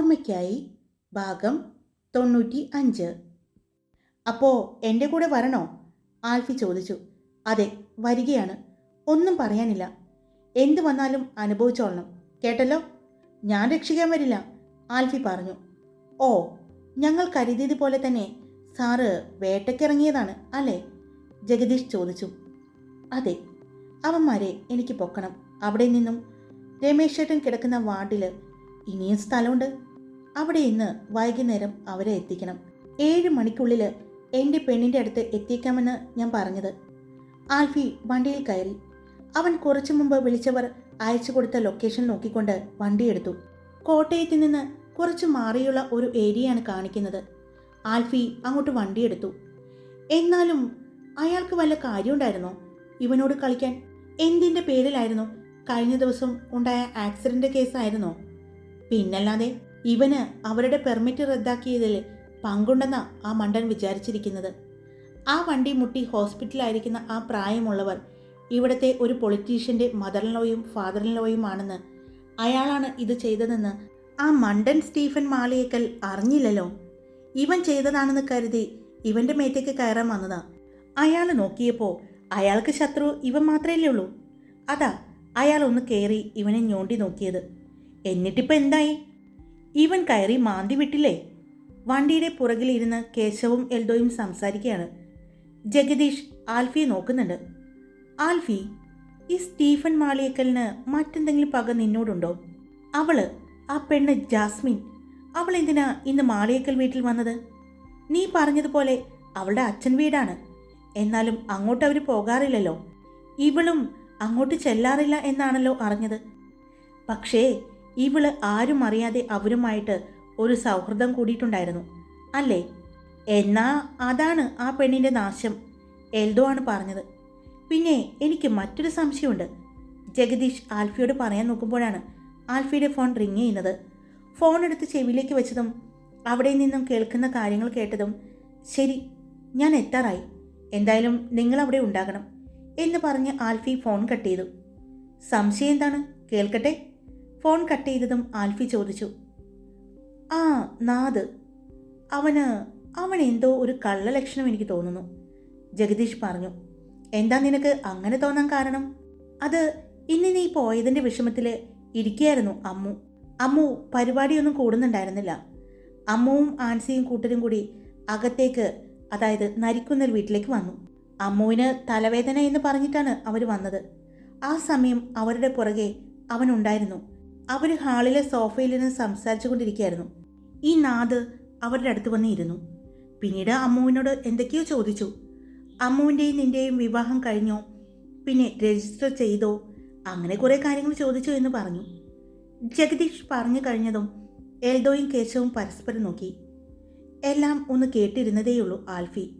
ഓർമ്മയ്ക്കായി ഭാഗം തൊണ്ണൂറ്റി അഞ്ച് അപ്പോൾ എന്റെ കൂടെ വരണോ? ആൽഫി ചോദിച്ചു. അതെ വരികയാണ്. ഒന്നും പറയാനില്ല. എന്തു വന്നാലും അനുഭവിച്ചോളണം. കേട്ടല്ലോ? ഞാൻ രക്ഷിക്കാൻ വരില്ല ആൽഫി പറഞ്ഞു. ഓ ഞങ്ങൾ കരുതിയത് പോലെ തന്നെ സാറ് വേട്ടയ്ക്കിറങ്ങിയതാണ് അല്ലേ? ജഗദീഷ് ചോദിച്ചു. അതെ അവന്മാരെ എനിക്ക് പൊക്കണം. അവിടെ നിന്നും രമേശ് ചേട്ടൻ കിടക്കുന്ന വാർഡിൽ ഇനിയും സ്ഥലമുണ്ട്. അവിടെ ഇന്ന് വൈകുന്നേരം അവരെ എത്തിക്കണം. ഏഴ് മണിക്കുള്ളിൽ എന്റെ പെണ്ണിന്റെ അടുത്ത് എത്തിക്കാമെന്ന് ഞാൻ പറഞ്ഞത്. ആൽഫി വണ്ടിയിൽ കയറി. അവൻ കുറച്ചു മുമ്പ് വിളിച്ചവർ അയച്ചു കൊടുത്ത ലൊക്കേഷൻ നോക്കിക്കൊണ്ട് വണ്ടിയെടുത്തു കോട്ടയത്ത് നിന്ന് കുറച്ച് മാറിയുള്ള ഒരു ഏരിയയാണ് കാണിക്കുന്നത്. ആൽഫി അങ്ങോട്ട് വണ്ടിയെടുത്തു എന്നാലും അയാൾക്ക് വല്ല കാര്യമുണ്ടായിരുന്നോ? ഇവനോട് കളിക്കാൻ എന്തിന്റെ പേരിലായിരുന്നു കഴിഞ്ഞ ദിവസം ഉണ്ടായ ആക്സിഡന്റ് കേസായിരുന്നോ പിന്നല്ലാതെ ഇവന് അവരുടെ പെർമിറ്റ് റദ്ദാക്കിയതിൽ പങ്കുണ്ടെന്നാ ആ മണ്ടൻ വിചാരിച്ചിരിക്കുന്നത്. ആ വണ്ടി മുട്ടി ഹോസ്പിറ്റലായിരിക്കുന്ന ആ പ്രായമുള്ളവർ ഇവിടുത്തെ ഒരു പൊളിറ്റീഷ്യന്റെ ഫാദറിനോയും ആണെന്ന് അയാളാണ് ഇത് ചെയ്തതെന്ന് ആ മണ്ടൻ സ്റ്റീഫൻ മാളിയേക്കൽ അറിഞ്ഞില്ലല്ലോ. ഇവൻ ചെയ്തതാണെന്ന് കരുതി ഇവന്റെ മേത്തേക്ക് കയറാൻ വന്നതാ. അയാൾ നോക്കിയപ്പോൾ അയാൾക്ക് ശത്രു ഇവൻ മാത്രമല്ലേ ഉള്ളൂ. അതാ അയാൾ ഒന്ന് കയറി ഇവനെ ഞോണ്ടി നോക്കിയത്. എന്നിട്ടിപ്പോൾ എന്തായി? ഇവൻ കയറി മാന്തി വിട്ടില്ലേ? വണ്ടിയുടെ പുറകിലിരുന്ന് കേശവും എൽദോയും സംസാരിക്കുകയാണ്. ജഗദീഷ് ആൽഫിയെ നോക്കുന്നുണ്ട്. ആൽഫി ഈ സ്റ്റീഫൻ മാളിയക്കലിന് മറ്റെന്തെങ്കിലും പക നിന്നോടുണ്ടോ? അവൾ ആ പെണ്ണ് ജാസ്മിൻ അവൾ എന്തിനാ ഇന്ന് മാളിയക്കൽ വീട്ടിൽ വന്നത്? നീ പറഞ്ഞതുപോലെ അവളുടെ അച്ഛൻ വീടാണ്. എന്നാലും അങ്ങോട്ട് അവർ പോകാറില്ലല്ലോ. ഇവളും അങ്ങോട്ട് ചെല്ലാറില്ല എന്നാണല്ലോ അറിഞ്ഞത്. പക്ഷേ ഇവൾ ആരും അറിയാതെ അവരുമായിട്ട് ഒരു സൗഹൃദം കൂടിയിട്ടുണ്ടായിരുന്നു. അല്ലേ? എന്നാ അതാണ് ആ പെണ്ണിന്റെ നാശം എൽദോ ആണ് പറഞ്ഞത്. പിന്നെ എനിക്ക് മറ്റൊരു സംശയമുണ്ട്. ജഗദീഷ് ആൽഫിയോട് പറയാൻ നോക്കുമ്പോഴാണ് ആൽഫിയുടെ ഫോൺ റിങ് ചെയ്യുന്നത്. ഫോൺ എടുത്ത് ചെവിയിലേക്ക് വെച്ചതും അവിടെ നിന്നും കേൾക്കുന്ന കാര്യങ്ങൾ കേട്ടതും ശരി ഞാൻ എത്താറായി. എന്തായാലും നിങ്ങൾ അവിടെ ഉണ്ടാകണം എന്ന് പറഞ്ഞ് ആൽഫി ഫോൺ കട്ട് ചെയ്തു. സംശയം എന്താണ്? കേൾക്കട്ടെ. ഫോൺ കട്ട് ചെയ്തതും ആൽഫി ചോദിച്ചു. ആ നാദ്. അവന് അവൻ എന്തോ ഒരു കള്ള ലക്ഷണം എനിക്ക് തോന്നുന്നു. ജഗദീഷ് പറഞ്ഞു. എന്താ നിനക്ക് അങ്ങനെ തോന്നാൻ കാരണം? അത് ഇന്ന് നീ പോയതിന്റെ വിഷമത്തിൽ ഇരിക്കുകയായിരുന്നു അമ്മു. അമ്മു പരിപാടിയൊന്നും കൂടുന്നുണ്ടായിരുന്നില്ല. അമ്മുവും ആൻസിയും കൂട്ടരും കൂടി അകത്തേക്ക് അതായത് നരിക്കുന്നൽ വീട്ടിലേക്ക് വന്നു. അമ്മുവിന് തലവേദന എന്ന് പറഞ്ഞിട്ടാണ് അവർ വന്നത്. ആ സമയം അവരുടെ പുറകെ അവനുണ്ടായിരുന്നു അവർ ഹാളിലെ സോഫയിൽ നിന്ന് സംസാരിച്ചു കൊണ്ടിരിക്കുകയായിരുന്നു ഈ നാദ് അവരുടെ അടുത്ത് വന്നിരുന്നു പിന്നീട് അമ്മുവിനോട് എന്തൊക്കെയോ ചോദിച്ചു. അമ്മുവിന്റെയും നിന്റെയും വിവാഹം കഴിഞ്ഞോ? പിന്നെ രജിസ്റ്റർ ചെയ്തോ? അങ്ങനെ കുറേ കാര്യങ്ങൾ ചോദിച്ചു എന്ന് പറഞ്ഞു. ജഗദീഷ് പറഞ്ഞു കഴിഞ്ഞതും എൽദോയും കേശവും പരസ്പരം നോക്കി. എല്ലാം ഒന്ന് കേട്ടിരുന്നതേയുള്ളൂ ആൽഫി.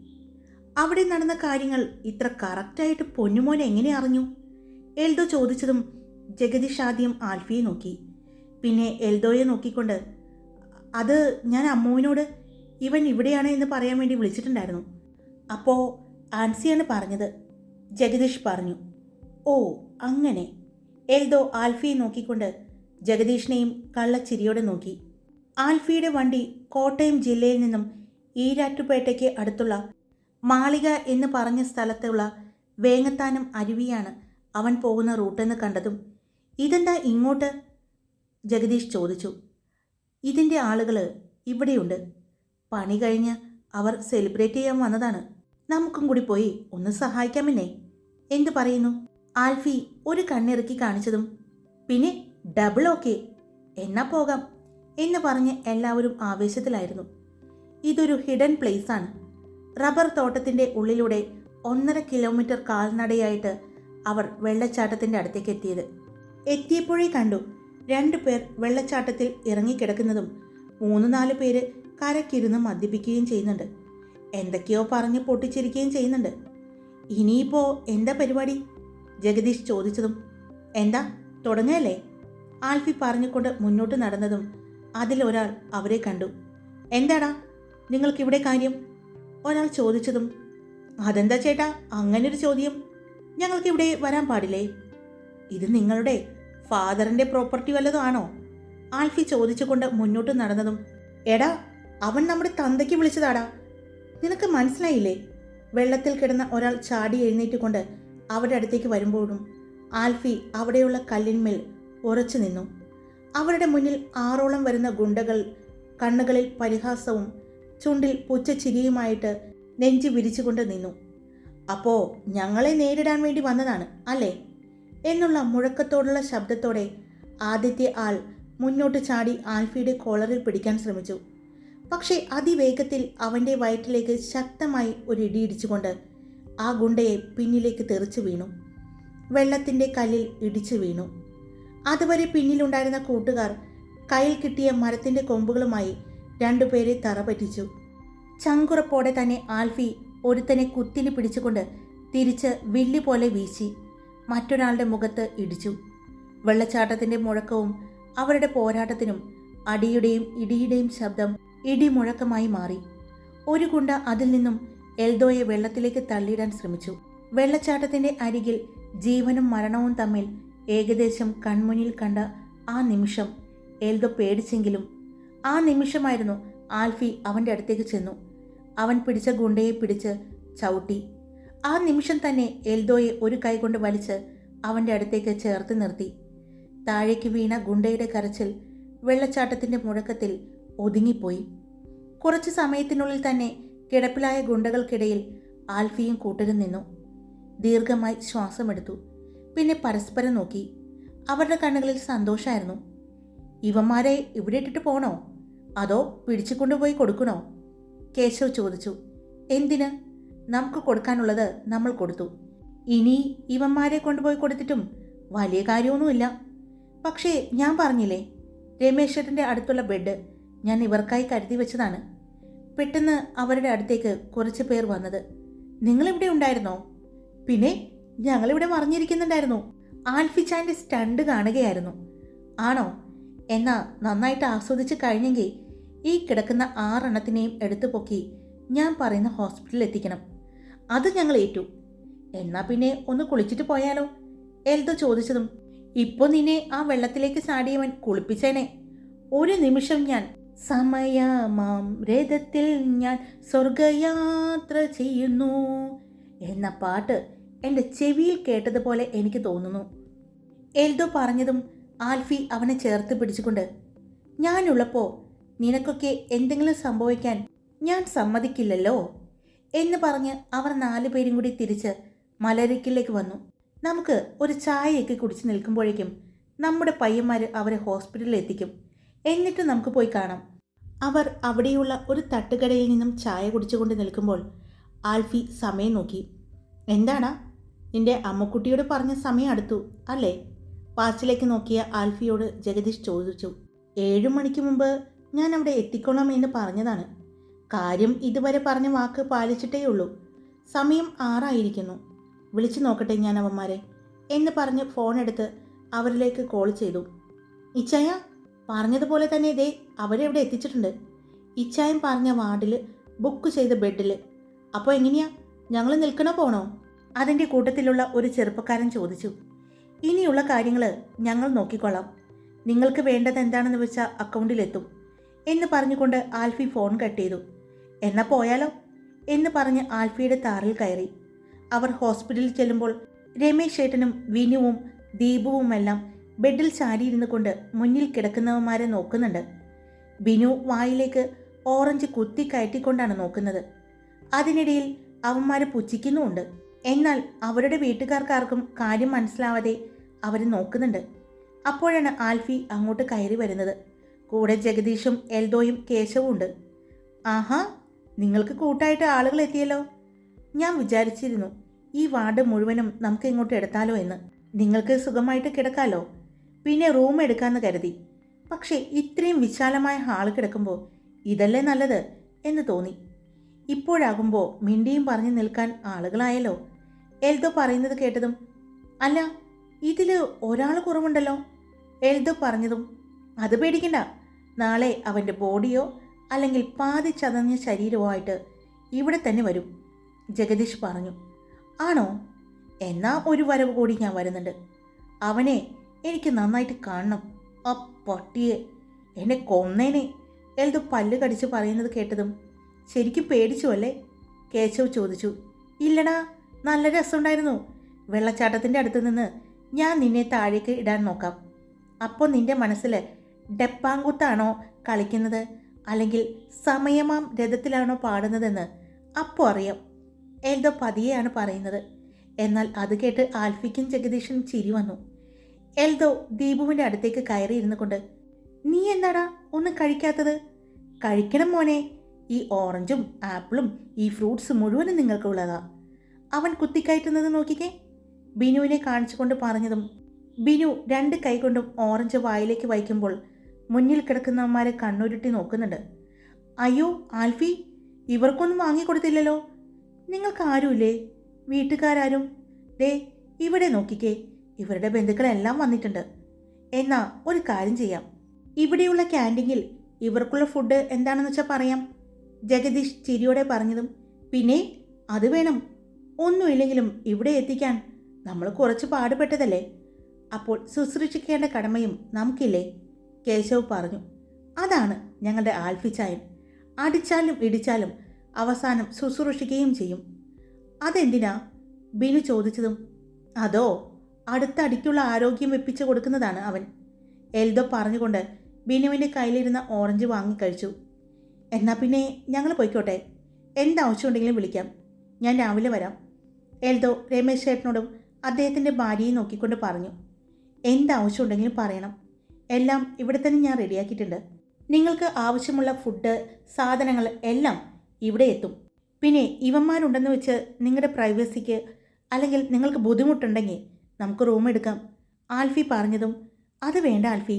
അവിടെ നടന്ന കാര്യങ്ങൾ ഇത്ര കറക്റ്റായിട്ട് പൊന്നുമോൻ എങ്ങനെ അറിഞ്ഞു? എൽദോ ചോദിച്ചതും ജഗദീഷ് ആദ്യം ആൽഫിയെ നോക്കി. പിന്നെ എൽദോയെ നോക്കിക്കൊണ്ട് അത് ഞാൻ അമ്മുവിനോട് ഇവൻ ഇവിടെയാണ് എന്ന് പറയാൻ വേണ്ടി വിളിച്ചിട്ടുണ്ടായിരുന്നു. അപ്പോൾ ആൻസിയാണ് പറഞ്ഞത്. ജഗദീഷ് പറഞ്ഞു ഓ അങ്ങനെ. എൽദോ ആൽഫിയെ നോക്കിക്കൊണ്ട് ജഗദീഷിനെയും കള്ളച്ചിരിയോടെ നോക്കി. ആൽഫിയുടെ വണ്ടി കോട്ടയം ജില്ലയിൽ നിന്നും ഈരാറ്റുപേട്ടയ്ക്ക് അടുത്തുള്ള മാളിക എന്ന് പറഞ്ഞ സ്ഥലത്തുള്ള വേങ്ങത്താനം അരുവിയാണ് അവൻ പോകുന്ന റൂട്ടെന്ന് കണ്ടതും ഇതെന്താ ഇങ്ങോട്ട്? ജഗദീഷ് ചോദിച്ചു. ഇതിന്റെ ആളുകൾ ഇവിടെയുണ്ട്. പണി കഴിഞ്ഞ് അവർ സെലിബ്രേറ്റ് ചെയ്യാൻ വന്നതാണ്. നമുക്കും കൂടി പോയി ഒന്ന് സഹായിക്കാമെന്നേ എന്ത് പറയുന്നു? ആൽഫി ഒരു കണ്ണിറക്കി കാണിച്ചതും പിന്നെ ഡബിൾ ഓക്കെ. എന്നാ പോകാം. എന്ന് പറഞ്ഞ് എല്ലാവരും ആവേശത്തിലായിരുന്നു. ഇതൊരു ഹിഡൻ പ്ലേസ് ആണ് റബ്ബർ തോട്ടത്തിന്റെ ഉള്ളിലൂടെ ഒന്നര കിലോമീറ്റർ കാൽനടയായിട്ട് അവർ വെള്ളച്ചാട്ടത്തിന്റെ അടുത്തേക്ക് എത്തിയത്. എത്തിയപ്പോഴേ കണ്ടു രണ്ടു പേർ വെള്ളച്ചാട്ടത്തിൽ ഇറങ്ങിക്കിടക്കുന്നതും മൂന്ന് നാല് പേര് കരക്കിരുന്ന് മദ്യപിക്കുകയും ചെയ്യുന്നുണ്ട്. എന്തൊക്കെയോ പറഞ്ഞ് പൊട്ടിച്ചിരിക്കുകയും ചെയ്യുന്നുണ്ട്. ഇനിയിപ്പോൾ എന്താ പരിപാടി? ജഗദീഷ് ചോദിച്ചതും എന്താ തുടങ്ങല്ലേ? ആൽഫി പറഞ്ഞുകൊണ്ട് മുന്നോട്ട് നടന്നതും അതിലൊരാൾ അവരെ കണ്ടു. എന്താടാ നിങ്ങൾക്കിവിടെ കാര്യം? ഒരാൾ ചോദിച്ചതും അതെന്താ ചേട്ടാ അങ്ങനൊരു ചോദ്യം. ഞങ്ങൾക്കിവിടെ വരാൻ പാടില്ലേ? ഇത് നിങ്ങളുടെ ഫാദറിന്റെ പ്രോപ്പർട്ടി വല്ലതും ആണോ? ആൽഫി ചോദിച്ചുകൊണ്ട് മുന്നോട്ട് നടന്നതും എടാ അവൻ നമ്മുടെ തന്തയ്ക്ക് വിളിച്ചതാടാ. നിനക്ക് മനസ്സിലായില്ലേ? വെള്ളത്തിൽ കിടന്ന ഒരാൾ ചാടി എഴുന്നേറ്റുകൊണ്ട് അവരുടെ അടുത്തേക്ക് വരുമ്പോഴും ആൽഫി അവിടെയുള്ള കല്ലിന്മേൽ ഉറച്ചു നിന്നു. അവരുടെ മുന്നിൽ ആറോളം വരുന്ന ഗുണ്ടകൾ കണ്ണുകളിൽ പരിഹാസവും ചുണ്ടിൽ പുച്ഛച്ചിരിയുമായിട്ട് നെഞ്ചു വിരിച്ചുകൊണ്ട് നിന്നു. അപ്പോ ഞങ്ങളെ നേരിടാൻ വേണ്ടി വന്നതാണ് അല്ലേ? എന്നുള്ള മുഴക്കത്തോടുള്ള ശബ്ദത്തോടെ ആദ്യത്തെ ആൾ മുന്നോട്ട് ചാടി ആൽഫിയുടെ കോളറിൽ പിടിക്കാൻ ശ്രമിച്ചു. പക്ഷേ അതിവേഗത്തിൽ അവന്റെ വയറ്റിലേക്ക് ശക്തമായി ഒരു ഇടിയിടിച്ചുകൊണ്ട് ആ ഗുണ്ടയെ പിന്നിലേക്ക് തെറിച്ചു വീണു. വെള്ളത്തിന്റെ കല്ലിൽ ഇടിച്ചു വീണു. അതുവരെ പിന്നിലുണ്ടായിരുന്ന കൂട്ടുകാർ കയ്യിൽ കിട്ടിയ മരത്തിന്റെ കൊമ്പുകളുമായി രണ്ടുപേരെ തറ പറ്റിച്ചു ചങ്കുറപ്പോടെ തന്നെ ആൽഫി ഒരുത്തനെ കുത്തിന് പിടിച്ചുകൊണ്ട് തിരിച്ച് വില്ലി പോലെ വീശി. മറ്റൊരാളുടെ മുഖത്ത് ഇടിച്ചു. വെള്ളച്ചാട്ടത്തിന്റെ മുഴക്കവും അവരുടെ പോരാട്ടത്തിനും അടിയുടെയും ഇടിയുടെയും ശബ്ദം ഇടിമുഴക്കമായി മാറി. ഒരു കുണ്ട അതിൽ നിന്നും എൽദോയെ വെള്ളത്തിലേക്ക് തള്ളിയിടാൻ ശ്രമിച്ചു. വെള്ളച്ചാട്ടത്തിന്റെ അരികിൽ ജീവനും മരണവും തമ്മിൽ ഏകദേശം കൺമുന്നിൽ കണ്ട ആ നിമിഷം എൽദോ പേടിച്ചെങ്കിലും ആ നിമിഷമായിരുന്നു ആൽഫി അവന്റെ അടുത്തേക്ക് ചെന്നു. അവൻ പിടിച്ച ഗുണ്ടയെ പിടിച്ച് ചവിട്ടി. ആ നിമിഷം തന്നെ എൽദോയെ ഒരു കൈകൊണ്ട് വലിച്ച് അവന്റെ അടുത്തേക്ക് ചേർത്ത് നിർത്തി. താഴേക്ക് വീണ ഗുണ്ടയുടെ കരച്ചിൽ വെള്ളച്ചാട്ടത്തിന്റെ മുഴക്കത്തിൽ ഒതുങ്ങിപ്പോയി. കുറച്ച് സമയത്തിനുള്ളിൽ തന്നെ കിടപ്പിലായ ഗുണ്ടകൾക്കിടയിൽ ആൽഫിയും കൂട്ടരും നിന്നു. ദീർഘമായി ശ്വാസമെടുത്തു. പിന്നെ പരസ്പരം നോക്കി. അവരുടെ കണ്ണുകളിൽ സന്തോഷമായിരുന്നു ഇവന്മാരെ ഇവിടെ ഇട്ടിട്ട് പോണോ? അതോ പിടിച്ചു കൊണ്ടുപോയി കൊടുക്കണോ? കേശവ് ചോദിച്ചു. എന്തിന്? നമുക്ക് കൊടുക്കാനുള്ളത് നമ്മൾ കൊടുത്തു. ഇനി ഇവന്മാരെ കൊണ്ടുപോയി കൊടുത്തിട്ടും വലിയ കാര്യമൊന്നുമില്ല. പക്ഷേ ഞാൻ പറഞ്ഞില്ലേ രമേശ്വരന്റെ അടുത്തുള്ള ബെഡ് ഞാൻ ഇവർക്കായി കരുതി വെച്ചതാണ്. പെട്ടെന്ന് അവരുടെ അടുത്തേക്ക് കുറച്ച് പേർ വന്നത്. നിങ്ങളിവിടെ ഉണ്ടായിരുന്നോ? പിന്നെ ഞങ്ങളിവിടെ മറിഞ്ഞിരിക്കുന്നുണ്ടായിരുന്നു. ആൽഫിച്ചാന്റെ സ്റ്റണ്ട് കാണുകയായിരുന്നു. ആണോ? എന്നാ നന്നായിട്ട് ആസ്വദിച്ച് കഴിഞ്ഞെങ്കിൽ ഈ കിടക്കുന്ന ആറെണ്ണത്തിനെയും എടുത്തു പൊക്കി ഞാൻ പറയുന്ന ഹോസ്പിറ്റലിൽ എത്തിക്കണം. അത് ഞങ്ങൾ ഏറ്റു. എന്നാ പിന്നെ ഒന്ന് കുളിച്ചിട്ട് പോയാലോ? എൽദോ ചോദിച്ചതും ഇപ്പോൾ നിന്നെ ആ വെള്ളത്തിലേക്ക് ചാടിയവൻ കുളിപ്പിച്ചേനെ. ഒരു നിമിഷം ഞാൻ സമയമാം രഥത്തിൽ ഞാൻ സ്വർഗയാത്ര ചെയ്യുന്നു. എന്ന പാട്ട് എന്റെ ചെവിയിൽ കേട്ടതുപോലെ എനിക്ക് തോന്നുന്നു. എൽദോ പറഞ്ഞതും ആൽഫി അവനെ ചേർത്ത് പിടിച്ചുകൊണ്ട് ഞാനുള്ളപ്പോൾ നിനക്കൊക്കെ എന്തെങ്കിലും സംഭവിക്കാൻ ഞാൻ സമ്മതിക്കില്ലല്ലോ? എന്ന് പറഞ്ഞ് അവർ നാലു പേരും കൂടി തിരിച്ച് മലരക്കിലേക്ക് വന്നു. നമുക്ക് ഒരു ചായയൊക്കെ കുടിച്ച് നിൽക്കുമ്പോഴേക്കും നമ്മുടെ പയ്യന്മാർ അവരെ ഹോസ്പിറ്റലിൽ എത്തിക്കും. എന്നിട്ട് നമുക്ക് പോയി കാണാം. അവർ അവിടെയുള്ള ഒരു തട്ടുകടയിൽ നിന്നും ചായ കുടിച്ചുകൊണ്ട് നിൽക്കുമ്പോൾ ആൽഫി സമയം നോക്കി. എന്താണ്? നിന്റെ അമ്മക്കുട്ടിയോട് പറഞ്ഞ സമയം അടുത്തു അല്ലേ? പാച്ചിലേക്ക് നോക്കിയ ആൽഫിയോട് ജഗദീഷ് ചോദിച്ചു. ഏഴു മണിക്ക് മുമ്പ് ഞാൻ അവിടെ എത്തിക്കോളാം എന്ന് പറഞ്ഞതാണ്. കാര്യം ഇതുവരെ പറഞ്ഞ വാക്ക് പാലിച്ചിട്ടേ ഉള്ളൂ സമയം ആറായിരിക്കുന്നു. വിളിച്ചു നോക്കട്ടെ ഞാൻ അവന്മാരെ എന്ന് പറഞ്ഞ് ഫോൺ എടുത്ത് അവരിലേക്ക് കോൾ ചെയ്തു. ഇച്ചായ പറഞ്ഞതുപോലെ തന്നെ ഇതേ അവരെ ഇവിടെ എത്തിച്ചിട്ടുണ്ട്? ഇച്ചായം പറഞ്ഞ വാർഡിൽ ബുക്ക് ചെയ്ത ബെഡിൽ അപ്പോൾ എങ്ങനെയാ? ഞങ്ങൾ നിൽക്കണോ പോണോ? അതിന്റെ കൂട്ടത്തിലുള്ള ഒരു ചെറുപ്പക്കാരൻ ചോദിച്ചു. ഇനിയുള്ള കാര്യങ്ങൾ ഞങ്ങൾ നോക്കിക്കൊള്ളാം. നിങ്ങൾക്ക് വേണ്ടത് എന്താണെന്ന് വെച്ചാൽ അക്കൗണ്ടിലെത്തും എന്ന് പറഞ്ഞുകൊണ്ട് ആൽഫി ഫോൺ കട്ട് ചെയ്തു. എന്നാ പോയാലോ? എന്ന് പറഞ്ഞ് ആൽഫിയുടെ താറിൽ കയറി. അവർ ഹോസ്പിറ്റലിൽ ചെല്ലുമ്പോൾ രമേശ് ചേട്ടനും വിനുവും ദീപുവുമെല്ലാം ബെഡിൽ ചാരിയിരുന്നു കൊണ്ട് മുന്നിൽ കിടക്കുന്നവന്മാരെ നോക്കുന്നുണ്ട്. വിനു വായിലേക്ക് ഓറഞ്ച് കുത്തി കയറ്റിക്കൊണ്ടാണ് നോക്കുന്നത്. അതിനിടയിൽ അവന്മാരെ പുച്ഛിക്കുന്നുമുണ്ട്. എന്നാൽ അവരുടെ വീട്ടുകാർക്കാർക്കും കാര്യം മനസ്സിലാവാതെ അവർ നോക്കുന്നുണ്ട്. അപ്പോഴാണ് ആൽഫി അങ്ങോട്ട് കയറി വരുന്നത്. കൂടെ ജഗദീഷും എൽദോയും കേശവും ഉണ്ട് ആഹാ നിങ്ങൾക്ക് കൂട്ടായിട്ട് ആളുകൾ എത്തിയല്ലോ? ഞാൻ വിചാരിച്ചിരുന്നു ഈ വാർഡ് മുഴുവനും നമുക്ക് ഇങ്ങോട്ട് എടുത്താലോ എന്ന്. നിങ്ങൾക്ക് സുഖമായിട്ട് കിടക്കാലോ? പിന്നെ റൂം എടുക്കാമെന്ന് കരുതി. പക്ഷേ ഇത്രയും വിശാലമായ ഹാൾ കിടക്കുമ്പോൾ ഇതല്ലേ നല്ലത് എന്ന് തോന്നി. ഇപ്പോഴാകുമ്പോൾ മിണ്ടിയും പറഞ്ഞു നിൽക്കാൻ ആളുകളായല്ലോ. എൽദോ പറയുന്നത് കേട്ടതും അല്ല ഇതിൽ ഒരാൾ കുറവുണ്ടല്ലോ. എൽദോ പറഞ്ഞതും അത് പേടിക്കണ്ട. നാളെ അവന്റെ ബോഡിയോ അല്ലെങ്കിൽ പാതി ചതഞ്ഞ ശരീരവുമായിട്ട് ഇവിടെ തന്നെ വരും ജഗദീഷ് പറഞ്ഞു. ആണോ? എന്നാ ഒരു വരവ് കൂടി ഞാൻ വരുന്നുണ്ട്. അവനെ എനിക്ക് നന്നായിട്ട് കാണണം. ആ പട്ടിയെ എന്നെ കൊന്നേനെ എന്ത് പല്ല് കടിച്ച് പറയുന്നത് കേട്ടതും ശരിക്കും പേടിച്ചു അല്ലേ? കേശവ് ചോദിച്ചു. ഇല്ലടാ നല്ല രസമുണ്ടായിരുന്നു. വെള്ളച്ചാട്ടത്തിന്റെ അടുത്ത് നിന്ന് ഞാൻ നിന്നെ താഴേക്ക് ഇടാൻ നോക്കാം. അപ്പോൾ നിന്റെ മനസ്സിൽ ഡെപ്പാങ്കുത്താണോ കളിക്കുന്നത്? അല്ലെങ്കിൽ സമയമാം രഥത്തിലാണോ പാടുന്നതെന്ന് അപ്പോൾ അറിയാം. എന്തോ പതിയെയാണ് പറയുന്നത്. എന്നാൽ അത് കേട്ട് ആൽഫിക്കും ജഗദീഷനും ചിരി വന്നു. എൽദോ ദീപുവിന്റെ അടുത്തേക്ക് കയറി ഇരുന്നു കൊണ്ട് നീ എന്താടാ? ഒന്നും കഴിക്കാത്തത്? കഴിക്കണം മോനെ. ഈ ഓറഞ്ചും ആപ്പിളും ഈ ഫ്രൂട്ട്സ് മുഴുവനും നിങ്ങൾക്കുള്ളതാ അവൻ കുത്തിക്കയറ്റുന്നത് നോക്കിക്കേ. ബിനുവിനെ കാണിച്ചുകൊണ്ട് പറഞ്ഞതും ബിനു രണ്ട് കൈകൊണ്ടും ഓറഞ്ച് വായിലേക്ക് വയ്ക്കുമ്പോൾ മുന്നിൽ കിടക്കുന്നവന്മാരെ കണ്ണുരുട്ടി നോക്കുന്നുണ്ട്. അയ്യോ ആൽഫി ഇവർക്കൊന്നും വാങ്ങിക്കൊടുത്തില്ലല്ലോ. നിങ്ങൾക്ക് ആരുമില്ലേ? വീട്ടുകാരും ദേ ഇവിടെ നോക്കിക്കേ ഇവരുടെ ബന്ധുക്കളെല്ലാം വന്നിട്ടുണ്ട്. എന്നാ ഒരു കാര്യം ചെയ്യാം. ഇവിടെയുള്ള ക്യാന്റീനിൽ ഇവർക്കുള്ള ഫുഡ് എന്താണെന്ന് വെച്ചാൽ പറയാം. ജഗദീഷ് ചിരിയോടെ പറഞ്ഞതും പിന്നെ അത് വേണം. ഒന്നുമില്ലെങ്കിലും ഇവിടെ എത്തിക്കാൻ നമ്മൾ കുറച്ച് പാടുപെട്ടതല്ലേ? അപ്പോൾ ശുശ്രൂഷിക്കേണ്ട കടമയും നമുക്കില്ലേ? കേശവ് പറഞ്ഞു. അതാണ് ഞങ്ങളുടെ ആൽഫിച്ചായൻ. അടിച്ചാലും ഇടിച്ചാലും അവസാനം ശുശ്രൂഷിക്കുകയും ചെയ്യും. അതെന്തിനാ? ബിനു ചോദിച്ചതും അതോ അടുത്ത അടിക്കുള്ള ആരോഗ്യം വെപ്പിച്ചു കൊടുക്കുന്നതാണ് അവൻ. എൽദോ പറഞ്ഞുകൊണ്ട് ബിനുവിന്റെ കയ്യിലിരുന്ന ഓറഞ്ച് വാങ്ങിക്കഴിച്ചു എന്നാൽ പിന്നെ ഞങ്ങൾ പോയിക്കോട്ടെ. എന്താവശ്യമുണ്ടെങ്കിലും വിളിക്കാം. ഞാൻ രാവിലെ വരാം. എൽദോ രമേശ് ചേട്ടനോടും അദ്ദേഹത്തിന്റെ ഭാര്യയെ നോക്കിക്കൊണ്ട് പറഞ്ഞു. എന്താവശ്യമുണ്ടെങ്കിലും പറയണം. എല്ലാം ഇവിടെ തന്നെ ഞാൻ റെഡിയാക്കിയിട്ടുണ്ട്. നിങ്ങൾക്ക് ആവശ്യമുള്ള ഫുഡ് സാധനങ്ങൾ എല്ലാം ഇവിടെ എത്തും. പിന്നെ ഇവന്മാരുണ്ടെന്ന് വെച്ച് നിങ്ങളുടെ പ്രൈവസിക്ക് അല്ലെങ്കിൽ നിങ്ങൾക്ക് ബുദ്ധിമുട്ടുണ്ടെങ്കിൽ നമുക്ക് റൂം എടുക്കാം. ആൽഫി പറഞ്ഞതും അത് വേണ്ട ആൽഫി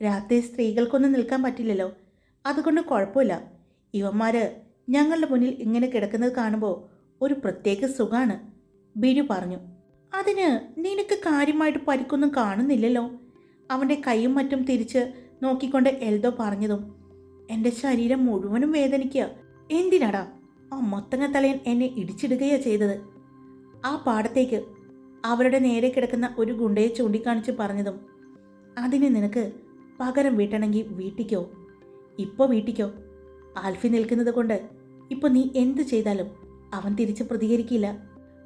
രാത്രി സ്ത്രീകൾക്കൊന്നും നിൽക്കാൻ പറ്റില്ലല്ലോ. അതുകൊണ്ട് കുഴപ്പമില്ല. ഇവന്മാർ ഞങ്ങളുടെ മുന്നിൽ ഇങ്ങനെ കിടക്കുന്നത് കാണുമ്പോൾ ഒരു പ്രത്യേക സുഖമാണ് ബിനു പറഞ്ഞു. അതിന് നിനക്ക് കാര്യമായിട്ട് പരിക്കൊന്നും കാണുന്നില്ലല്ലോ. അവന്റെ കൈയും മറ്റും തിരിച്ച് നോക്കിക്കൊണ്ട് എൽദോ പറഞ്ഞതും എന്റെ ശരീരം മുഴുവനും വേദനിക്കുക. എന്തിനാടാ? ആ മൊത്തങ്ങ തലയൻ എന്നെ ഇടിച്ചിടുകയാ ചെയ്തത്. ആ പാടത്തേക്ക് അവരുടെ നേരെ കിടക്കുന്ന ഒരു ഗുണ്ടയെ ചൂണ്ടിക്കാണിച്ച് പറഞ്ഞതും അതിന് നിനക്ക് പകരം വീട്ടണമെങ്കിൽ വീട്ടിക്കോ. ഇപ്പോൾ വീട്ടിക്കോ. ആൽഫി നിൽക്കുന്നത് കൊണ്ട് ഇപ്പോൾ നീ എന്ത് ചെയ്താലും അവൻ തിരിച്ച് പ്രതികരിക്കില്ല.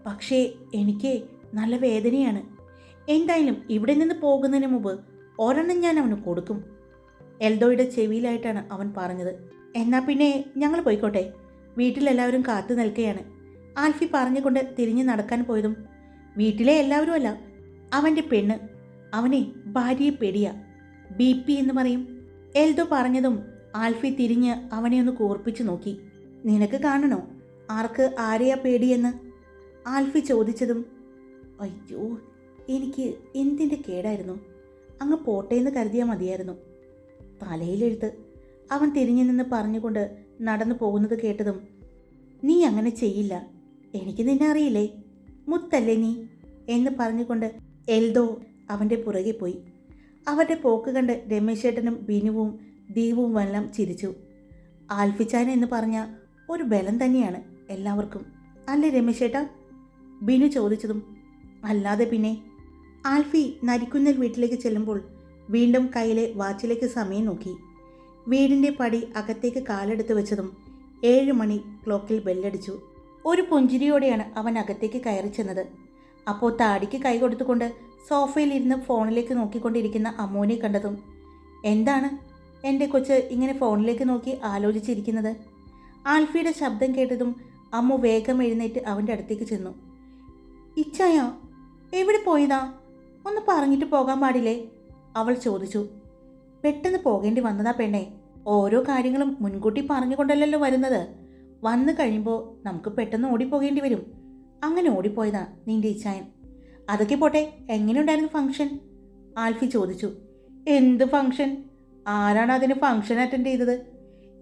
പക്ഷേ എനിക്ക് നല്ല വേദനയാണ്. എന്തായാലും ഇവിടെ നിന്ന് പോകുന്നതിന് മുമ്പ് ഒരെണ്ണം ഞാൻ അവന് കൊടുക്കും. എൽദോയുടെ ചെവിയിലായിട്ടാണ് അവൻ പറഞ്ഞത്. എന്നാൽ പിന്നെ ഞങ്ങൾ പോയിക്കോട്ടെ. വീട്ടിലെല്ലാവരും കാത്തു നിൽക്കുകയാണ് ആൽഫി പറഞ്ഞുകൊണ്ട് തിരിഞ്ഞു നടക്കാൻ പോയതും വീട്ടിലെ എല്ലാവരും അല്ല അവന്റെ പെണ്ണ്. അവനെ ഭാര്യയെ പെടിയ ബി പി എന്ന് പറയും. എൽദോ പറഞ്ഞതും ആൽഫി തിരിഞ്ഞ് അവനെ ഒന്ന് കൂർപ്പിച്ചു നോക്കി. നിനക്ക് കാണണോ? ആർക്ക് ആരെയാ പേടിയെന്ന്? ആൽഫി ചോദിച്ചതും അയ്യോ എനിക്ക് എന്തിന്റെ കേടായിരുന്നു? അങ്ങ് പോട്ടെ എന്ന് കരുതിയാൽ മതിയായിരുന്നു. തലയിലെഴുത്ത്. അവൻ തിരിഞ്ഞു നിന്ന് പറഞ്ഞുകൊണ്ട് നടന്നു പോകുന്നത് കേട്ടതും നീ അങ്ങനെ ചെയ്യില്ല. എനിക്ക് നിന്നെ അറിയില്ലേ? മുത്തല്ലേ നീ? എന്ന് പറഞ്ഞുകൊണ്ട് എൽദോ അവന്റെ പുറകെ പോയി. അവരുടെ പോക്ക് കണ്ട് രമേശേട്ടനും ബിനുവും ദീപവും എല്ലാം ചിരിച്ചു. ആൽഫിച്ചാൻ എന്ന് പറഞ്ഞ ഒരു ബലം തന്നെയാണ് എല്ലാവർക്കും. അല്ലേ രമേശേട്ടാ? ബിനു ചോദിച്ചതും അല്ലാതെ പിന്നെ ആൽഫി നരിക്കുന്നൽ വീട്ടിലേക്ക് ചെല്ലുമ്പോൾ വീണ്ടും കയ്യിലെ വാച്ചിലേക്ക് സമയം നോക്കി. വീടിന്റെ പടി അകത്തേക്ക് കാലെടുത്ത് വെച്ചതും ഏഴ് മണി ക്ലോക്കിൽ ബെല്ലടിച്ചു. ഒരു പുഞ്ചിരിയോടെയാണ് അവൻ അകത്തേക്ക് കയറി ചെന്നത്. അപ്പോൾ താടിക്ക് കൈ കൊടുത്തുകൊണ്ട് സോഫയിലിരുന്ന് ഫോണിലേക്ക് നോക്കിക്കൊണ്ടിരിക്കുന്ന അമ്മൂനെ കണ്ടതും എന്താണ്? എന്റെ കൊച്ച് ഇങ്ങനെ ഫോണിലേക്ക് നോക്കി ആലോചിച്ചിരിക്കുന്നത്? ആൽഫിയുടെ ശബ്ദം കേട്ടതും അമ്മു വേഗം എഴുന്നേറ്റ് അവന്റെ അടുത്തേക്ക് ചെന്നു. ഇച്ചായ എവിടെ പോയതാ? ഒന്ന് പറഞ്ഞിട്ട് പോകാൻ പാടില്ലേ? അവൾ ചോദിച്ചു. പെട്ടെന്ന് പോകേണ്ടി വന്നതാ പെണ്ണെ. ഓരോ കാര്യങ്ങളും മുൻകൂട്ടി പറഞ്ഞുകൊണ്ടല്ലല്ലോ വരുന്നത്. വന്നു കഴിയുമ്പോൾ നമുക്ക് പെട്ടെന്ന് ഓടിപ്പോകേണ്ടി വരും. അങ്ങനെ ഓടിപ്പോയതാ നിന്റെ ഇച്ചായൻ അതൊക്കെ പോട്ടെ എങ്ങനെയുണ്ടായിരുന്നു ഫംഗ്ഷൻ? ആൽഫി ചോദിച്ചു. എന്ത് ഫംഗ്ഷൻ? ആരാണ് അതിന് ഫംഗ്ഷൻ അറ്റൻഡ് ചെയ്തത്?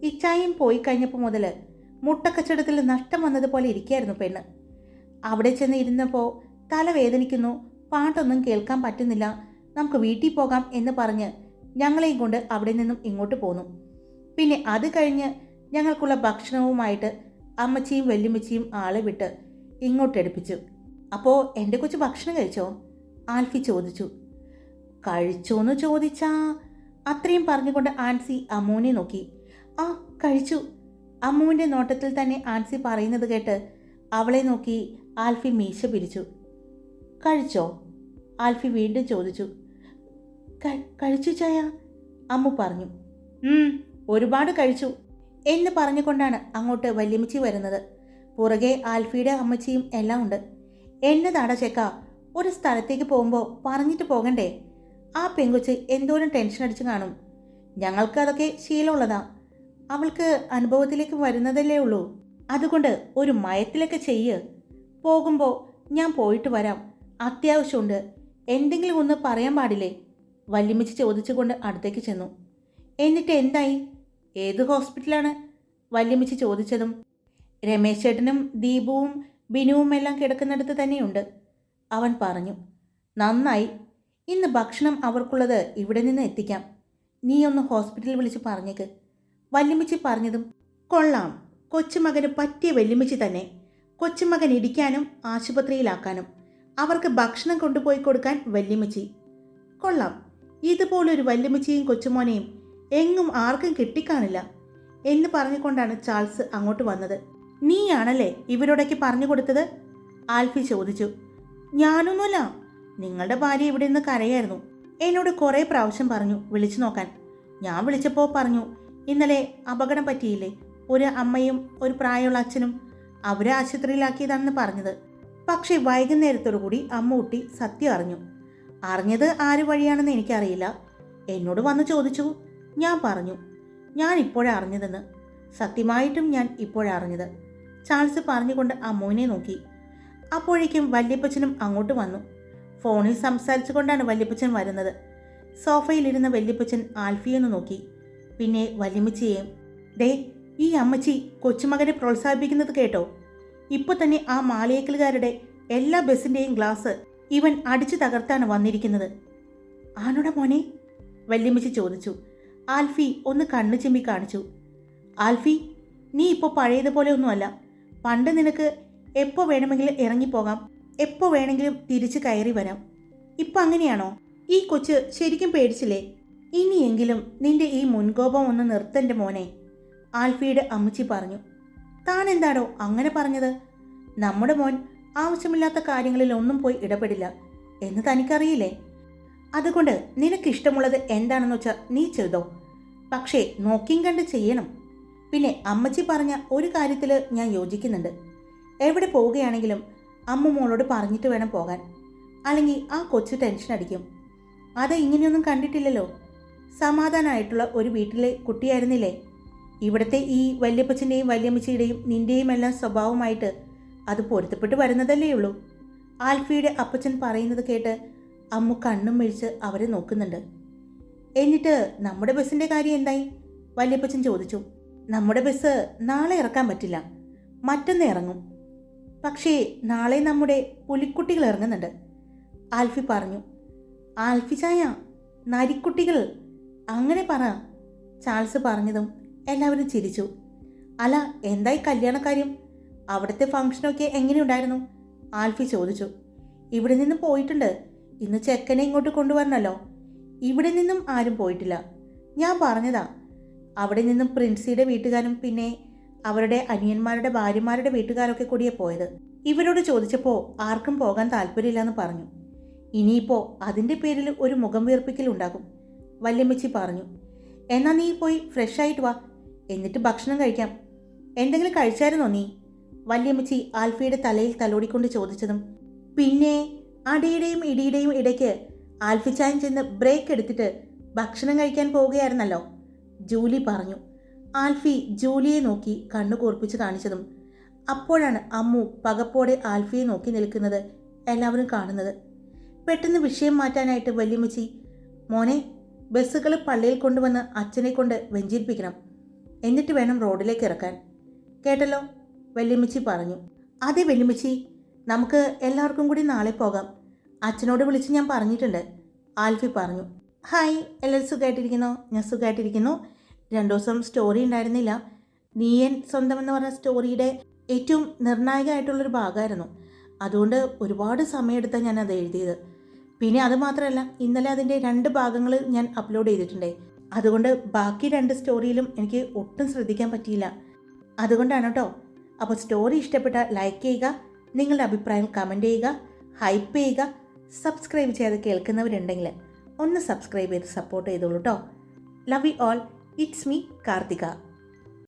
ഇച്ചായൻ പോയി കഴിഞ്ഞപ്പോൾ മുതൽ മുട്ടക്കച്ചവടത്തിൽ നഷ്ടം വന്നതുപോലെ ഇരിക്കുകയായിരുന്നു പെണ്ണ്. അവിടെ ചെന്ന് ഇരുന്നപ്പോൾ തല വേദനിക്കുന്നു പാട്ടൊന്നും കേൾക്കാൻ പറ്റുന്നില്ല. നമുക്ക് വീട്ടിൽ പോകാം എന്ന് പറഞ്ഞ് ഞങ്ങളെയും കൊണ്ട് അവിടെ നിന്നും ഇങ്ങോട്ട് പോന്നു. പിന്നെ അത് കഴിഞ്ഞ് ഞങ്ങൾക്കുള്ള ഭക്ഷണവുമായിട്ട് അമ്മച്ചിയും വല്യമ്മച്ചിയും ആളെ വിട്ട് ഇങ്ങോട്ട് എടുപ്പിച്ചു അപ്പോൾ എന്റെ കൊച്ചു ഭക്ഷണം കഴിച്ചോ? ആൽഫി ചോദിച്ചു. കഴിച്ചോന്ന് ചോദിച്ചാ? അത്രയും പറഞ്ഞുകൊണ്ട് ആൻസി അമ്മുവിനെ നോക്കി. ആ കഴിച്ചു. അമ്മുവിന്റെ നോട്ടത്തിൽ തന്നെ ആൻസി പറയുന്നത് കേട്ട് അവളെ നോക്കി ആൽഫി മീശ പിരിച്ചു. കഴിച്ചോ? ആൽഫി വീണ്ടും ചോദിച്ചു. "ക- കഴിച്ചു ചായ? അമ്മു പറഞ്ഞു. "ഉം, ഒരുപാട് കഴിച്ചു എന്ന് പറഞ്ഞുകൊണ്ടാണ് അങ്ങോട്ട് വല്യമ്മച്ചി വരുന്നത്. പുറകെ ആൽഫിയുടെ അമ്മച്ചിയും എല്ലാം ഉണ്ട്. എന്നതാടാ ചെക്ക ഒരു സ്ഥലത്തേക്ക് പോകുമ്പോൾ പറഞ്ഞിട്ട് പോകണ്ടേ? ആ പെങ്കുച്ച് എന്തോരം ടെൻഷൻ അടിച്ചു കാണും. ഞങ്ങൾക്ക് അതൊക്കെ ശീലമുള്ളതാ. അവൾക്ക് അനുഭവത്തിലേക്ക് വരുന്നതല്ലേ ഉള്ളൂ. അതുകൊണ്ട് ഒരു മയത്തിലൊക്കെ ചെയ്യ്. പോകുമ്പോൾ ഞാൻ പോയിട്ട് വരാം. അത്യാവശ്യമുണ്ട്. എന്തെങ്കിലും ഒന്ന് പറയാൻ പാടില്ലേ? വല്യമ്മച്ചി ചോദിച്ചുകൊണ്ട് അടുത്തേക്ക് ചെന്നു. എന്നിട്ട് എന്തായി? ഏത് ഹോസ്പിറ്റലാണ്? വല്യമ്മച്ചി ചോദിച്ചതും രമേശ് ചേട്ടനും ദീപുവും ബിനുവും എല്ലാം കിടക്കുന്നിടത്ത് തന്നെയുണ്ട്. അവൻ പറഞ്ഞു നന്നായി. ഇന്ന് ഭക്ഷണം അവർക്കുള്ളത് ഇവിടെ നിന്ന് എത്തിക്കാം. നീ ഒന്ന് ഹോസ്പിറ്റലിൽ വിളിച്ച് പറഞ്ഞേക്ക്. വല്യമ്മച്ചി പറഞ്ഞതും കൊള്ളാം. കൊച്ചുമകന് പറ്റിയ വല്യമ്മച്ചി തന്നെ. കൊച്ചുമകൻ ഇടിക്കാനും ആശുപത്രിയിലാക്കാനും. അവർക്ക് ഭക്ഷണം കൊണ്ടുപോയി കൊടുക്കാൻ വല്യമ്മച്ചി. കൊള്ളാം. ഇതുപോലൊരു വല്യമ്മച്ചിയും കൊച്ചുമോനെയും എങ്ങും ആർക്കും കിട്ടിക്കാണില്ല എന്ന് പറഞ്ഞുകൊണ്ടാണ് ചാൾസ് അങ്ങോട്ട് വന്നത്. നീയാണല്ലേ ഇവരോടൊക്കെ പറഞ്ഞു കൊടുത്തത്? ആൽഫി ചോദിച്ചു. ഞാനൊന്നുമല്ല. നിങ്ങളുടെ ഭാര്യ ഇവിടെ നിന്ന് കരയായിരുന്നു. എന്നോട് കുറേ പ്രാവശ്യം പറഞ്ഞു വിളിച്ചു നോക്കാൻ. ഞാൻ വിളിച്ചപ്പോൾ പറഞ്ഞു ഇന്നലെ അപകടം പറ്റിയില്ലേ? ഒരു അമ്മയും ഒരു പ്രായമുള്ള അച്ഛനും അവരെ ആശുപത്രിയിലാക്കിയതാണെന്ന് പറഞ്ഞത്. പക്ഷേ വൈകുന്നേരത്തോടു കൂടി അമ്മൂട്ടി സത്യം അറിഞ്ഞു. അറിഞ്ഞത് ആര് വഴിയാണെന്ന് എനിക്കറിയില്ല. എന്നോട് വന്ന് ചോദിച്ചു. ഞാൻ പറഞ്ഞു ഞാൻ ഇപ്പോഴാണ് അറിഞ്ഞതെന്ന്. സത്യമായിട്ടും ഞാൻ ഇപ്പോഴാണ് അറിഞ്ഞത്. ചാൾസ് പറഞ്ഞുകൊണ്ട് അമ്മുവിനെ നോക്കി. അപ്പോഴേക്കും വല്യപ്പച്ചനും അങ്ങോട്ട് വന്നു. ഫോണിൽ സംസാരിച്ചു കൊണ്ടാണ് വല്യപ്പച്ചൻ വരുന്നത്. സോഫയിലിരുന്ന വല്യപ്പച്ചൻ ആൽഫിയെന്ന് നോക്കി. പിന്നെ വല്യമ്മച്ചിയേയും ഡേ ഈ അമ്മച്ചി കൊച്ചുമകനെ പ്രോത്സാഹിപ്പിക്കുന്നത് കേട്ടോ. ഇപ്പോൾ തന്നെ ആ മാലയേക്കലുകാരുടെ എല്ലാ ബസ്സിന്റെയും ഗ്ലാസ് ഇവൻ അടിച്ചു തകർത്താണ് വന്നിരിക്കുന്നത്. ആനുടെ മോനെ? വല്യമ്മച്ചി ചോദിച്ചു. ആൽഫി ഒന്ന് കണ്ണു ചെമ്മി കാണിച്ചു. ആൽഫി നീ ഇപ്പോൾ പഴയതുപോലെ ഒന്നുമല്ല. പണ്ട് നിനക്ക് എപ്പോൾ വേണമെങ്കിലും ഇറങ്ങിപ്പോകാം എപ്പോൾ വേണമെങ്കിലും തിരിച്ചു കയറി വരാം. ഇപ്പം അങ്ങനെയാണോ? ഈ കൊച്ച് ശരിക്കും പേടിച്ചില്ലേ? ഇനിയെങ്കിലും നിന്റെ ഈ മുൻകോപം ഒന്ന് നിർത്തന്റെ മോനെ ആൽഫിയുടെ അമ്മച്ചി പറഞ്ഞു. താൻ എന്താടോ അങ്ങനെ പറഞ്ഞത്? നമ്മുടെ മോൻ ആവശ്യമില്ലാത്ത കാര്യങ്ങളിൽ ഒന്നും പോയി ഇടപെടില്ല എന്ന് തനിക്കറിയില്ലേ? അതുകൊണ്ട് നിനക്കിഷ്ടമുള്ളത് എന്താണെന്ന് വെച്ചാൽ നീ ചെയ്തോ? പക്ഷേ നോക്കിയും കണ്ട് ചെയ്യണം. പിന്നെ അമ്മച്ചി പറഞ്ഞ ഒരു കാര്യത്തിൽ ഞാൻ യോജിക്കുന്നുണ്ട്. എവിടെ പോവുകയാണെങ്കിലും അമ്മ മോളോട് പറഞ്ഞിട്ട് വേണം പോകാൻ. അല്ലെങ്കിൽ ആ കൊച്ചു ടെൻഷൻ അടിക്കും. അത് ഇങ്ങനെയൊന്നും കണ്ടിട്ടില്ലല്ലോ. സമാധാനമായിട്ടുള്ള ഒരു വീട്ടിലെ കുട്ടിയായിരുന്നില്ലേ? ഇവിടുത്തെ ഈ വല്യപ്പച്ചന്റെയും വല്യമ്മച്ചിയുടെയും നിന്റെയും എല്ലാം സ്വഭാവമായിട്ട് അത് പൊരുത്തപ്പെട്ട് വരുന്നതല്ലേ ഉള്ളൂ. ആൽഫിയുടെ അപ്പച്ചൻ പറയുന്നത് കേട്ട് അമ്മു കണ്ണും മിഴിച്ച് അവരെ നോക്കുന്നുണ്ട്. എന്നിട്ട് നമ്മുടെ ബസ്സിന്റെ കാര്യം എന്തായി? വല്യപ്പച്ചൻ ചോദിച്ചു. നമ്മുടെ ബസ് നാളെ ഇറക്കാൻ പറ്റില്ല. മറ്റൊന്ന് ഇറങ്ങും. പക്ഷേ നാളെ നമ്മുടെ പുലിക്കുട്ടികൾ ഇറങ്ങുന്നുണ്ട്. ആൽഫി പറഞ്ഞു. ആൽഫി ചായ നരിക്കുട്ടികൾ അങ്ങനെ പറ. ചാൾസ് പറഞ്ഞതും എല്ലാവരും ചിരിച്ചു. അല എന്തായി കല്യാണക്കാര്യം അവിടുത്തെ ഫംഗ്ഷനൊക്കെ എങ്ങനെയുണ്ടായിരുന്നു? ആൽഫി ചോദിച്ചു. ഇവിടെ നിന്ന് പോയിട്ടുണ്ട്. ഇന്ന് ചെക്കനെ ഇങ്ങോട്ട് കൊണ്ടുവരണല്ലോ. ഇവിടെ നിന്നും ആരും പോയിട്ടില്ല. ഞാൻ പറഞ്ഞതാ. അവിടെ നിന്നും പ്രിൻസിയുടെ വീട്ടുകാരും പിന്നെ അവരുടെ അനിയന്മാരുടെ ഭാര്യമാരുടെ വീട്ടുകാരൊക്കെ കൂടിയേ പോയത്. ഇവരോട് ചോദിച്ചപ്പോൾ ആർക്കും പോകാൻ താല്പര്യമില്ലെന്ന് പറഞ്ഞു. ഇനിയിപ്പോൾ അതിന്റെ പേരിൽ ഒരു മുഖം വീർപ്പിക്കൽ ഉണ്ടാകും വല്യമ്മച്ചി പറഞ്ഞു. എന്നാ നീ പോയി ഫ്രഷ് ആയിട്ട് വാ. എന്നിട്ട് ഭക്ഷണം കഴിക്കാം. എന്തെങ്കിലും കഴിച്ചായിരുന്നോ നീ? വല്യമ്മച്ചി ആൽഫിയുടെ തലയിൽ തലോടിക്കൊണ്ട് ചോദിച്ചതും പിന്നെ അടിയുടെയും ഇടിയുടെയും ഇടയ്ക്ക് ആൽഫിച്ചായൻ ചെന്ന് ബ്രേക്ക് എടുത്തിട്ട് ഭക്ഷണം കഴിക്കാൻ പോവുകയായിരുന്നല്ലോ ജൂലി പറഞ്ഞു. ആൽഫി ജൂലിയെ നോക്കി കണ്ണു കൂർപ്പിച്ച് കാണിച്ചതും അപ്പോഴാണ് അമ്മു പകപ്പോടെ ആൽഫിയെ നോക്കി നിൽക്കുന്നത് എല്ലാവരും കാണുന്നത്. പെട്ടെന്ന് വിഷയം മാറ്റാനായിട്ട് വല്യമ്മച്ചി മോനെ ബസ്സുകൾ പള്ളിയിൽ കൊണ്ടുവന്ന് അച്ഛനെ കൊണ്ട് വെഞ്ചിരിപ്പിക്കണം. എന്നിട്ട് വേണം റോഡിലേക്ക് ഇറക്കാൻ. കേട്ടല്ലോ? വെല്ലുമിച്ചി പറഞ്ഞു. അതെ വെല്ലുമിച്ചി നമുക്ക് എല്ലാവർക്കും കൂടി നാളെ പോകാം. അച്ഛനോട് വിളിച്ച് ഞാൻ പറഞ്ഞിട്ടുണ്ട്. ആൽഫി പറഞ്ഞു. ഹായ് എല്ലാവരും സുഖമായിട്ടിരിക്കുന്നു ഞാൻ സുഖമായിട്ടിരിക്കുന്നു രണ്ടു ദിവസം സ്റ്റോറി ഉണ്ടായിരുന്നില്ല. നീയൻ സ്വന്തം എന്ന് പറഞ്ഞ സ്റ്റോറിയുടെ ഏറ്റവും നിർണായകമായിട്ടുള്ളൊരു ഭാഗമായിരുന്നു. അതുകൊണ്ട് ഒരുപാട് സമയമെടുത്താണ് ഞാൻ അത് എഴുതിയത്. പിന്നെ അത് മാത്രമല്ല ഇന്നലെ അതിന്റെ രണ്ട് ഭാഗങ്ങൾ ഞാൻ അപ്ലോഡ് ചെയ്തിട്ടുണ്ടേ അതുകൊണ്ട് ബാക്കി രണ്ട് സ്റ്റോറിയിലും എനിക്ക് ഒട്ടും ശ്രദ്ധിക്കാൻ പറ്റിയില്ല. അതുകൊണ്ടാണ് കേട്ടോ. അപ്പോൾ സ്റ്റോറി ഇഷ്ടപ്പെട്ട ലൈക്ക് ചെയ്യുക നിങ്ങളുടെ അഭിപ്രായം കമന്റ് ചെയ്യുക ഹൈപ്പ് ചെയ്യുക സബ്സ്ക്രൈബ് ചെയ്ത് കേൾക്കുന്നവരുണ്ടെങ്കിൽ ഒന്ന് സബ്സ്ക്രൈബ് ചെയ്ത് സപ്പോർട്ട് ചെയ്തോളൂ കേട്ടോ. Love you all it's me Karthika.